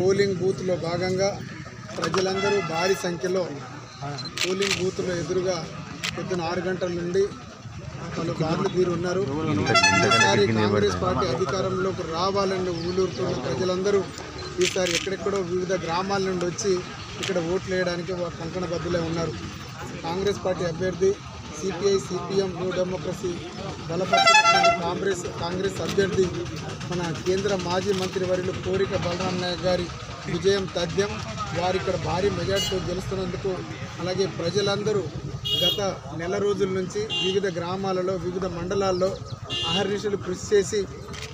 Polling బూత్లో భాగంగా ప్రజలందరూ భారీ సంఖ్యలో పోలింగ్ బూత్లో ఎదురుగా పొద్దున ఆరు గంటల నుండి వాళ్ళు బాధలు తీరు ఉన్నారు. ఈసారి కాంగ్రెస్ పార్టీ అధికారంలోకి రావాలని ఊలూరుతున్న ప్రజలందరూ ఈసారి ఎక్కడెక్కడో వివిధ గ్రామాల నుండి వచ్చి ఇక్కడ ఓట్లు వేయడానికి కంకణ బద్దులే ఉన్నారు. కాంగ్రెస్ పార్టీ అభ్యర్థి సిపిఐ సిపిఎం న్యూ డెమోక్రసీ బలపరిచినటువంటి కాంగ్రెస్ కాంగ్రెస్ అభ్యర్థి మన కేంద్ర మాజీ మంత్రి వర్యులు కోరిక బలరాం నాయక్ గారి విజయం తథ్యం. వారు ఇక్కడ భారీ మెజార్టీతో గెలుస్తున్నందుకు అలాగే ప్రజలందరూ గత నెల రోజుల నుంచి వివిధ గ్రామాలలో వివిధ మండలాల్లో అహర్నిశలు కృషి చేసి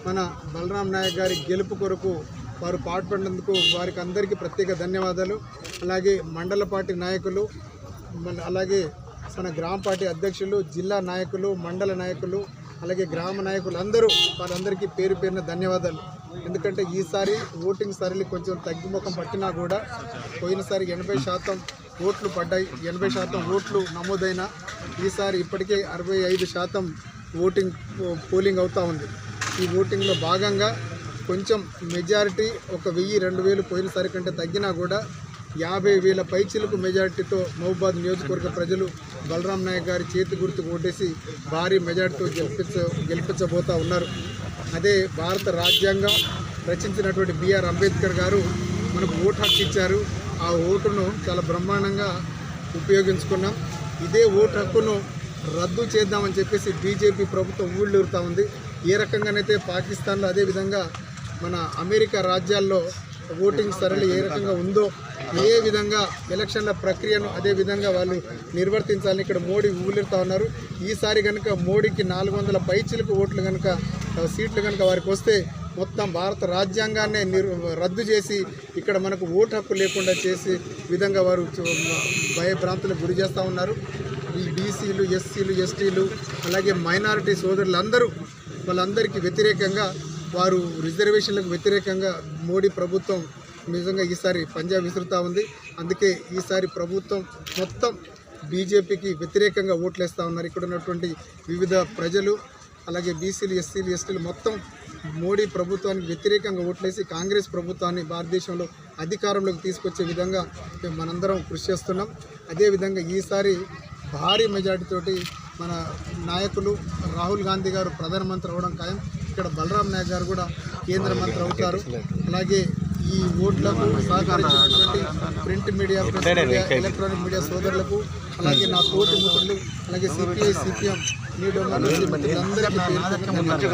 మన బలరాం నాయక్ గారి గెలుపు కొరకు వారు పాటుపడినందుకు వారికి అందరికీ ప్రత్యేక ధన్యవాదాలు. అలాగే మండల పార్టీ నాయకులు అలాగే మన గ్రామ పార్టీ అధ్యక్షులు జిల్లా నాయకులు మండల నాయకులు అలాగే గ్రామ నాయకులు అందరూ వారందరికీ పేరు పేరున ధన్యవాదాలు. ఎందుకంటే ఈసారి ఓటింగ్ సరళి కొంచెం తగ్గిముఖం పట్టినా కూడా పోయినసారి ఎనభై శాతం ఓట్లు పడ్డాయి. ఎనభై శాతం ఓట్లు నమోదైన ఈసారి ఇప్పటికే అరవై ఐదు శాతం ఓటింగ్ పోలింగ్ అవుతూ ఉంది. ఈ ఓటింగ్లో భాగంగా కొంచెం మెజారిటీ ఒక వెయ్యి రెండు వేలు పోయినసారి కంటే తగ్గినా కూడా యాభై వేల పైచిలకు మెజారిటీతో మహబాద్ నియోజకవర్గ ప్రజలు బలరాం నాయక్ గారి చేతి గుర్తుకు ఓటేసి భారీ మెజార్టీతో గెలిపించ గెలిపించబోతా ఉన్నారు. అదే భారత రాజ్యాంగం రచించినటువంటి బిఆర్ అంబేద్కర్ గారు మనకు ఓటు హక్కు ఇచ్చారు. ఆ ఓటును చాలా బ్రహ్మాండంగా ఉపయోగించుకున్నాం. ఇదే ఓటు హక్కును రద్దు చేద్దామని చెప్పేసి బీజేపీ ప్రభుత్వం ఊళ్ళూరుతూ ఉంది. ఏ రకంగానైతే పాకిస్తాన్లో అదేవిధంగా మన అమెరికా రాజ్యాల్లో ఓటింగ్ సరళి ఏ రకంగా ఉందో ఏ విధంగా ఎలక్షన్ల ప్రక్రియను అదే విధంగా వాళ్ళు నిర్వర్తించాలని ఇక్కడ మోడీ ఊళ్ళుతా ఉన్నారు. ఈసారి కనుక మోడీకి నాలుగు వందల పైచిలకు ఓట్లు కనుక సీట్లు కనుక వారికి వస్తే మొత్తం భారత రాజ్యాంగాన్నే నిర్ రద్దు చేసి ఇక్కడ మనకు ఓటు హక్కు లేకుండా చేసి విధంగా వారు చు- భయభ్రాంతులకు గురి చేస్తూ ఉన్నారు. ఈ బీసీలు ఎస్సీలు ఎస్టీలు అలాగే మైనారిటీ సోదరులందరూ వాళ్ళందరికీ వ్యతిరేకంగా వారు రిజర్వేషన్లకు వ్యతిరేకంగా మోడీ ప్రభుత్వం నిజంగా ఈసారి పంజాబ్ విసురుతూ ఉంది. అందుకే ఈసారి ప్రభుత్వం మొత్తం బీజేపీకి వ్యతిరేకంగా ఓట్లేస్తూ ఉన్నారు. ఇక్కడ ఉన్నటువంటి వివిధ ప్రజలు అలాగే బీసీలు ఎస్సీలు ఎస్టీలు మొత్తం మోడీ ప్రభుత్వానికి వ్యతిరేకంగా ఓట్లేసి కాంగ్రెస్ ప్రభుత్వాన్ని భారతదేశంలో అధికారంలోకి తీసుకొచ్చే విధంగా మేము మనందరం కృషి చేస్తున్నాం. అదేవిధంగా ఈసారి భారీ మెజార్టీతోటి మన నాయకులు రాహుల్ గాంధీ గారు ప్రధానమంత్రి అవడం ఖాయం. ఇక్కడ బలరాం నాయక్ గారు కూడా కేంద్ర మంత్రి అవుతారు. అలాగే ఈ ఓట్లకు సహకరించినటువంటి print media media electronic media సోదరులకు అలాగే నా తోటి మిత్రులు అలాగే సిపిఐ సిపిఎం డెమోక్రసీ